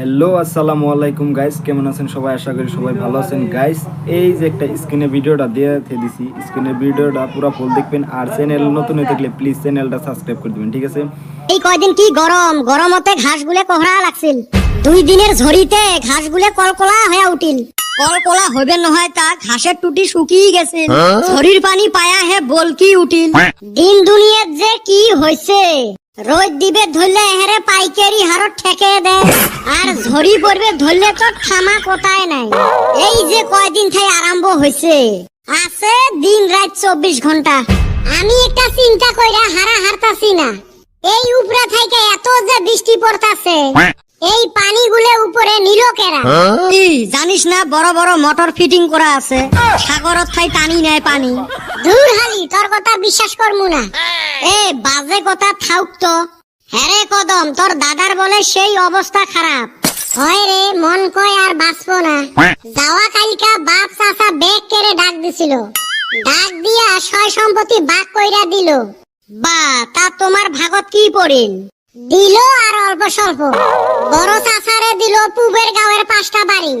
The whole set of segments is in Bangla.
হ্যালো আসসালামু আলাইকুম গাইস কেমন আছেন সবাই? আশা করি সবাই ভালো আছেন। গাইস এই যে একটা স্ক্রিনে ভিডিওটা দিয়ে দিছি। স্ক্রিনে ভিডিওটা পুরো ফুল দেখবেন। আর চ্যানেল নতুন হয়ে থাকলে প্লিজ চ্যানেলটা সাবস্ক্রাইব করে দিবেন ঠিক আছে? এই কয়দিন কি গরম? গরমতে ঘাসগুলে কোহরা লাগছিল। দুই দিনের ঝড়িতে ঘাসগুলে কলকলা হয়ে উঠিল। কলকলা হইবে নহয় তা ঘাসের টুটি শুকিয়ে গেছে। ঝড়ির পানি পায়া হে বলকি উঠিল। দিন দুনিয়াত যে কি হইছে? রোদ দিবে ধরলে হেরে পাইকারি হারত ঠেকে দেয় আর ঝড়ি পড়বে ধরলে তো থামা কোথায় নাই। এই যে কয়দিন থেকে আরম্ভ হয়েছে আছে দিন রাত চব্বিশ ঘণ্টা। আমি একটা চিন্তা কইরা হারা হারতাছি না। এই উপরা থাইকে এত যে বৃষ্টি পড়তাছে। এই পানিগুলো উপরে নিল কেরা? কি জানিস না বড় বড় মোটর ফিটিং করা আছে? সাগরত থাই টানি নেয় পানি। দূর হালি তোর কথা বিশ্বাস করমু না। এ বাজে কথা থাউক তো। হ্যারে কদম তোর দাদার বলে সেই অবস্থা খারাপ। হয় রে মন কয় আর বাঁচবো না। যাওয়া কালকা বাপ চাচা বেগ কেড়ে ডাক দিছিল। ডাক দিয়া সয় সম্পত্তি বাক কইরা দিল। বা তা তোমার ভাগত কি পড়িল? দিল আর অল্প স্বল্প। বড় চাচারে দিল পুবের গাঁয়ের পাঁচটা বাড়ি।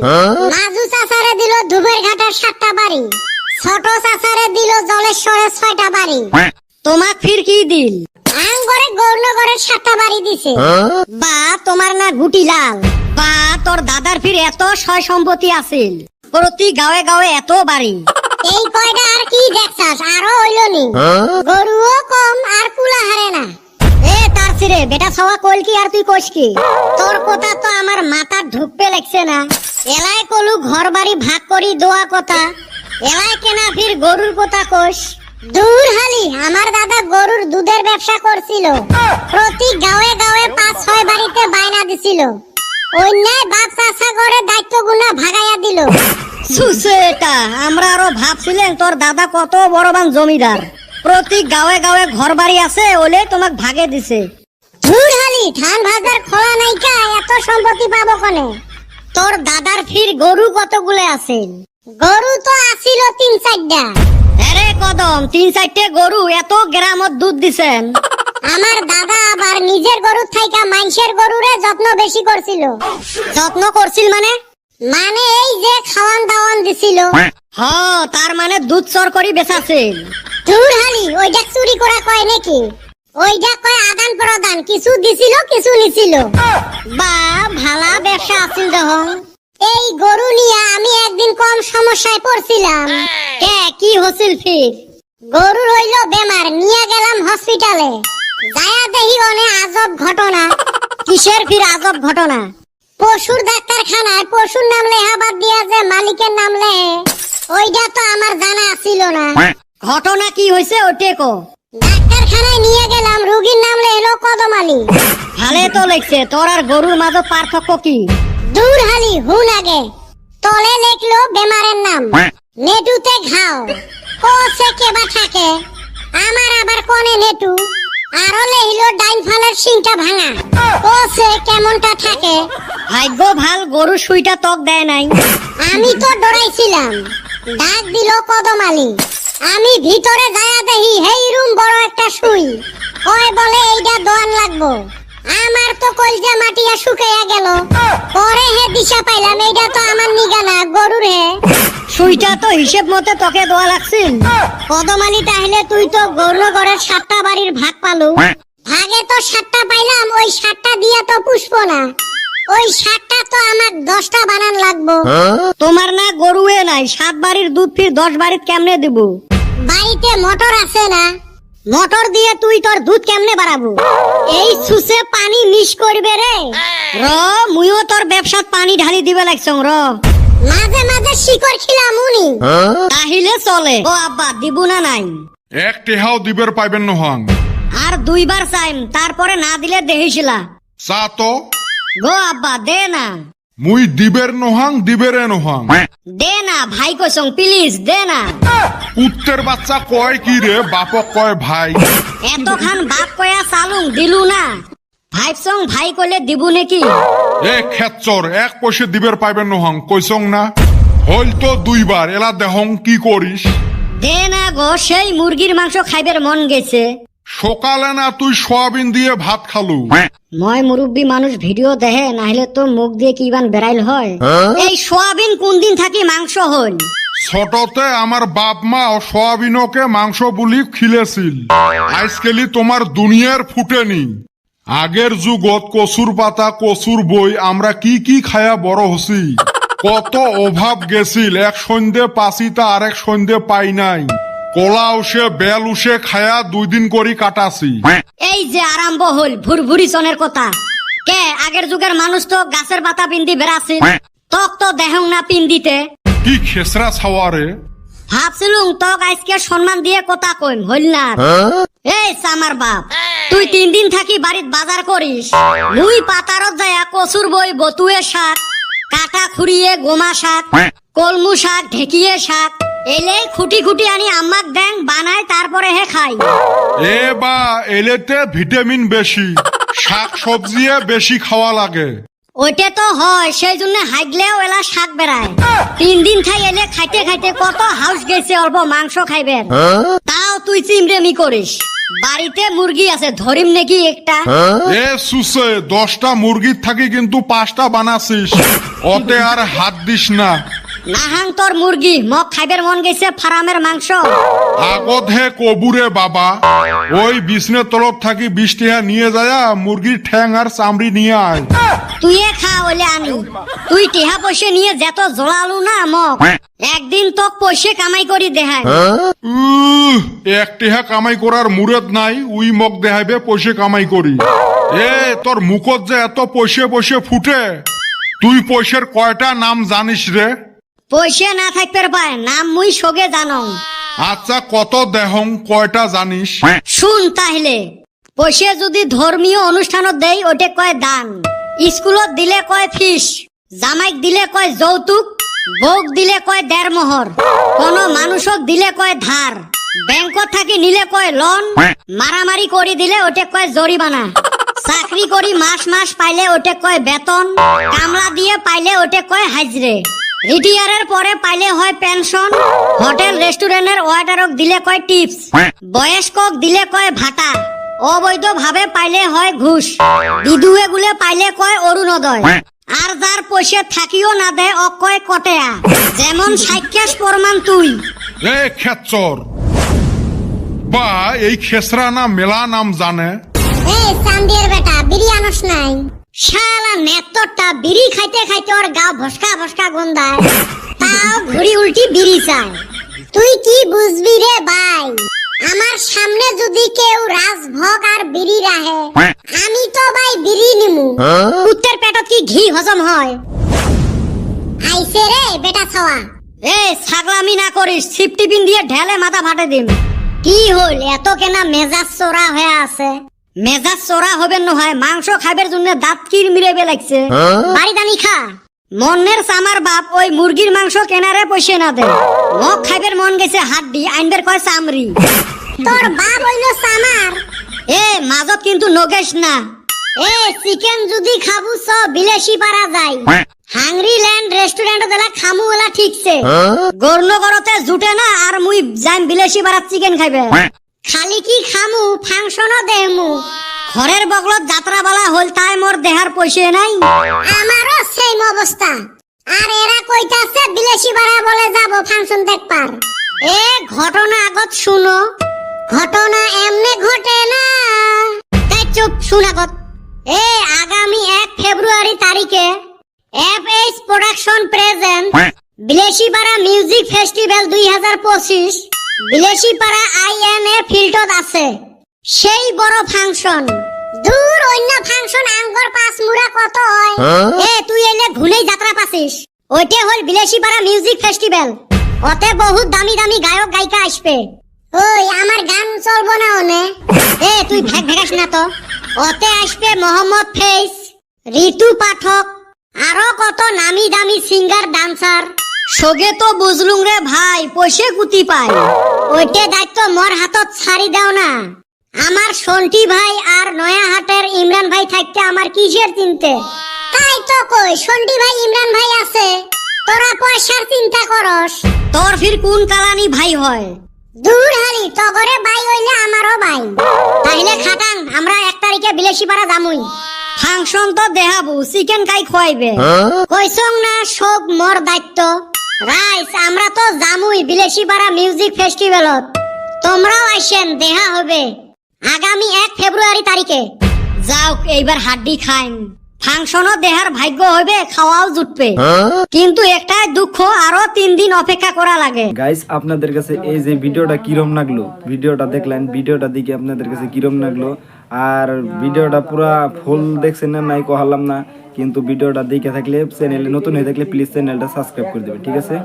মাজু চাচারে দিল ধুবের ঘাটের সাতটা বাড়ি। ছোট চাচারে দিল জলেশ্বরের ছয়টা বাড়ি। তোমাক ফির কি দিল? আঙ্গরে গৌরনগরের সাতটা বাড়ি দিছে। বা তোমার না গুটি লাল। বা তোর দাদার ফির এত সয় সম্পত্তি আছিল। প্রতি গাঁয়ে গাঁয়ে এত বাড়ি। এই কয়টা আর কি দেখছাস? আরও হইল নি। গরুও বেটা সওয়া কইল কি আর তুই কইস কি? তোর কথা তো আমার মাথার ঢুকতে লাগছে না। এলাই কলু ঘর বাড়ি ভাগ করি দোয়া কথা। এলাই কেনা ফির গরুর কথা কোষ দূর হালি, আমার দাদা গরুর দুধের ব্যবসা করছিল। প্রতি গাঁয়ে গাঁয়ে পাঁচ ছয় বাড়িতে বায়না দিছিল। অন্যায় বাপ চাষা করে দায়িত্ব গুনা ভাগাইয়া দিল। সুসে এটা, আমরা আরও ভাবছিলেন তোর দাদা কত বড় বান জমিদার। প্রতি গাঁয়ে গাঁয়ে ঘর বাড়ি আছে ওলে তোমাক ভাগে দিছে। ধুর হালি ধান ভাজার খোলা নাইকা এত সম্পত্তি পাবো কনে? তোর দাদার ফির গরু কতগুলো আছে? গরু তো আছিল তিন চারটা। আরে কদম তিন চারটে গরু এত গ্রামত দুধ দিছেন। আমার দাদা আবার নিজের গরু থাইকা মাইসের গরুরে যত্ন বেশি করছিল। যত্ন করছিল মানে? মানে এই যে খাওয়ান দাওয়ান দিছিল। হ তার মানে দুধ চর করি বেচাছিল। দূর হালি ওইটা চুরি করা কয় নাকি? ওইটা কয় আদান প্রদান কিছু দিছিল কিছু নিছিল। বা ভালা ব্যবসা আছিল দেখুন। এই গরু নিয়ে আমি একদিন কম সমস্যায় পড়ছিলাম। কে কি হছিল ফির? গরুর হইল বেমার নিয়ে গেলাম হসপিটালে যায়া দেখি অনে আজব ঘটনা। কিসের ফির আজব ঘটনা? পশুর ডাক্তারখানায় পশুর নাম লেহা বাদ দিয়া যে মালিকের নাম লেহে ওইটা তো আমার জানা ছিল না। ঘটনা কি হয়েছে ওটে কো। ডাক্তারখানায় নিয়ে গেলাম রোগীর নাম লেহলো কদম আলী ভালে তো লেখছে তোর আর গরুর মাঝে পার্থক্য কি? দূর হালি হুন আগে। তলে লেখলো বেমারের নাম। নেটুতে ঘাও। কোসে কেবা থাকে? আমার আবার কোনে নেটু? আরও লেহিলো ডাইন ফালের সিংটা ভাঙা। কোসে কেমনটা থাকে? ভাগ্য ভালো গরু সুইটা তক দেয় নাই। আমি তো ডরাইছিলাম। ডাক দিল কদম আলী আমি ভিতরে যায়া সুই কয় বলে এইটা দোয়ান লাগবো। আমার তো কলজা মাটিয়া শুকাইয়া গেল। পরে হে দিশা পাইলাম এইটা তো আমার নিগানা গরুর হে। সুইটা তো হিসেব মতে তোকে দোয়া লাগছিল কদমালি তাহলে তুই তো গৌরনগরের সাতটা বাড়ির ভাগ পালু। ভাগে তো সাতটা পাইলাম, ওই সাতটা দিয়া তো পুষ্প না। ওই সাতটা তো আমার দশটা বানান লাগবো। তোমার না গরুয়ে নাই, সাত বাড়ির দুধ ফির দশ বাড়ির কেমনে দিব? বাড়িতে মোটর আছে না। মোটর দিয়ে তুই তোর দুধ কেমনে বাড়াবো? এই সুসে পানি মিশ করবে রে। র মুইও তোর ব্যবসাত পানি ঢালি দিবে লাগছং র। মাঝে মাঝে শিকড় খিলাম উনি। তাহিলে চলে। ও আব্বা দিব না নাই? এক টেহাও দিবের পাইবেন নহাং। আর দুইবার চাইম তারপরে না দিলে দেহিছিলা চা তো? গো আব্বা দে না। মুই দিবের নহাং দিবেরে নহাং। দে না ভাই কইছং প্লিজ দে না। পুত্রের বাচ্চা কয় কি রে বাপক কয় ভাই। এতখান বাপ কয়া চালুং দিলু না। ভাইবছং ভাই কইলে দিবু নাকি? এ খেচ্চর এক পয়সা দিবের পাইবেন নহাং কইসং না? হইল তো দুইবার এলা দেহং কি করিস? দে না গো সেই মুরগির মাংস খাইবার মন গেছে। সকালে না তুই সোয়াবিন দিয়ে ভাত খালু? মই মুরব্বী মানুষ ভিডিও দেহে নাহলে তো মুখ দিয়ে কি বান বেড়াইল হয়? এই সোয়াবিন কোন দিন থাকি মাংস হল ছোটতে আমার বাপ মা সোয়াবিনকে মাংস বুলি খিলেছিল। আজকালি তোমার দুনিয়ার ফুটেনি। আগের যুগত কচুর পাতা কচুর বই আমরা কি কি খায়া বড় হসি কত অভাব গেছিল এক সন্ধে পাচিতা আরেক সন্ধে পাই নাই। কলা উসে বেল উসে খায়া দুই দিন করি কাটাছি। এই যে আরম্ভ হল ভুরভুরি সনের কথা। কে আগের যুগের মানুষ তো গাছের পাতা পিন্দি বেড়াছিল তক তো দেহং না পিন্দিতে। কি খেসরা ছাওয়ারে? ভাবছিলুম তক আজকে সম্মান দিয়ে কথা কইম হইল না? এই সামার বাপ তুই তিন দিন থাকি বাড়িত বাজার করিস। মুই পাতারত যায়া কচুর বই বতুয়ে শাক কাটা খুঁড়িয়ে গোমা শাক কলমু শাক ঢেকিয়ে শাক। এলে খুঁটি খুঁটি আনি আম্মাক দেন বানাই তারপরে হে খাই। এ বা এলেতে ভিটামিন বেশি শাক সবজি বেশি খাওয়া লাগে। ওইটা তো হয় সেই জন্য হাইগলেও এলা শাক বেড়ায়। তিন দিন খাই এলে খাইতে খাইতে কত হাউস গেছে অল্প মাংস খাইবেন। তাও তুই চিমরেমি করিস। বাড়িতে মুরগি আছে ধরিম নাকি একটা? এ সুসে দশটা মুরগির থাকি কিন্তু পাঁচটা বানাছিস। অতে আর হাত দিস না। নাহাং তোর মুরগি মগ খাইবের মন গেছে ফার্মের মাংস। আগত হে কবুরে বাবা ওই বিষ্ণের থাকি বিশ টিহা নিয়ে যায় মুরগির ঠ্যাং আর চামড়ি নিয়ে আয়। তুই খা আনি তুই টিহা পয়সা নিয়ে যেত জোড়ালু না মগ। একদিন তোক পয়সা কামাই করি দেখায় এক টিহা কামাই করার মুরত নাই উই মগ দেখাইবে পয়সা কামাই করি। এ তোর মুখত যে এত পয়সা পয়সা ফুটে তুই পয়সার কয়টা নাম জানিস রে? পয়সা না থাকবে পায় নাম মুই সগে জানং। আচ্ছা কত দেহং কয়টা জানিস? শুন তাহলে পয়সা যদি ধর্মীয় অনুষ্ঠানত দেই ওটে কয় দান। স্কুলত দিলে কয় ফিস জামাইক দিলে কয় যৌতুক বউক দিলে কয় দেড় মোহর কোন মানুষক দিলে কয় ধার ব্যাংকত থাকি নিলে কয় লোন মারামারি করে দিলে ওটে কয় জরিমানা চাকরি করি মাস মাস পাইলে ওটে কয় বেতন কামলা দিয়ে পাইলে ওটে কয় হাজরে। রিটায়ারের পরে পাইলে হয় পেনশন হোটেল রেস্টুরেন্টের ওয়াটারক দিলে কয় টিপস বয়স্কক দিলে কয় ভাতা অবৈধ ভাবে পাইলে হয় ঘুষ বিধুয়ে গুলে পাইলে কয় অরুণোদয় আর যার পয়সা থাকিও না দে অ কয় কটেয়া যেমন সাক্ষাস প্রমাণ তুই। এ খেচ্চর। বা এই খেসরা না মেলা নাম জানে? এই চান্দিয়ার বেটা বিড়ি আনস নাই। শালা নেতরটা বিড়ি খাইতে খাইতে ওর গা ভসকা ভসকা গন্ধায় তাও ঘুরি উল্টি বিড়ি চায়। তুই কি বুঝবি রে ভাই? আমার সামনে যদি কেউ রাজভোগ আর বিড়ি রাহে আমি তো ভাই বিড়ি নিমু। কুত্তের পেটত কি ঘি হজম হয়? আইছে রে বেটা ছাওয়া। এ ছাগলামি না করিস ছিপ টিফিন দিয়ে ঢেলে মাথা ফাটে দিম। কি হল এত কেনা মেজাজ চোরা হয়ে আছে। মেজাজ চোরা হবে নহয় মাংস খাইবার জন্য দাঁত কির মিরেবে লাগছে। বাড়ি দানি খা। মনের সামার বাপ ওই মুরগির মাংস কেনারে পয়সা না দে। মগ খাইবার মন গেছে হাড্ডি আইনবার কয় চামড়ি তোর বাপ হইল সামার এ মাজত কিন্তু নগেশ না। এ চিকেন যদি খাবু চ বিলেসি পারা যায়। হাংরি ল্যান্ড রেস্টুরেন্ট দেলা খামু ওলা ঠিকছে। গর্ণগরতে জুটে না আর মুই যাইম বিলেসি পাড়ার চিকেন খাইবে। খালি কি খামু ফাংশনও দেমু। ঘরের বগলত যাত্রা বলা হল তাই মোর দেহার পয়সা নাই। আমারও সেম অবস্থা আর এরা কইতাছে বিলেসি পাড়া বলে যাব ফাংশন দেখবার এ ঘটনা আগত শুনো। ঘটনা এমনে ঘটে না। তাই চুপ শুন আগত। এ আগামী এক ফেব্রুয়ারি তারিখে F H production present Bilasipara music festival দুই হাজার পঁচিশ বিলেসিপাড়া আই এন এ ফিল্ডত আছে। সেই বড় ফাংশন দূর অন্য ফাংশন আঙ্গর পাঁচ মুড়া কত হয়? এ তুই এলে যাত্রা পাছিস। ওইটা হল বিলেসিপাড়া মিউজিক ফেস্টিভ্যাল ওতে বহুত দামি দামি গায়ক গায়িকা আসবে। ওই আমার গান চলবো না ওনে এ তুই ভেগ ভেগাস না তো। ওতে আসবে মোহাম্মদ ফেইস ঋতু পাঠক আরও কত নামি দামি সিঙ্গার ডান্সার সগে তো বুঝলুম রে ভাই পয়সে কুতি পাই। ওইটে দায়িত্ব মোর হাতত ছাড়ি দাও না। আমার সন্টি ভাই আর নয়া হাটের ইমরান ভাই থাকতে আমার কিসের চিনতে? তাই তো কই সন্টি ভাই ইমরান ভাই আছে। তোরা পয়সার চিন্তা করস। তোর ফির কোন কালানি ভাই হয়? দূর হালি টগরে বাই হইলে আমারও বাই। তাইলে খাটাং আমরা এক তারিখে বিলেসি পাড়া যামুই। ফাংশন তো দেহাবু চিকেন খাই খোয়াইবে। কইসং না সব মোর দায়িত্ব। রাইস আমরা তো জামুই বিলেসি পাড়া মিউজিক ফেস্টিভ্যালত তোমরাও আইসেন দেহা হবে। আগামী এক ফেব্রুয়ারি তারিখে। যাও এইবার হাড্ডি খাইম ফাংশনও দেহার ভাগ্য হইবে খাওয়াও জুটবে। কিন্তু একটাই দুঃখ আরও তিন দিন অপেক্ষা করা লাগে। গাইস আপনাদের কাছে এই যে ভিডিওটা কিরম লাগল? ভিডিওটা দেখলেন ভিডিওটা দিকে আপনাদের কাছে কিরম লাগল? আর ভিডিওটা পুরা ফুল দেখছেন না নাই কহালাম না, কিন্তু ভিডিওটা দেখে থাকলে চ্যানেলে নতুন হয়ে থাকলে প্লিজ চ্যানেলটা সাবস্ক্রাইব করে দেবেন, ঠিক আছে?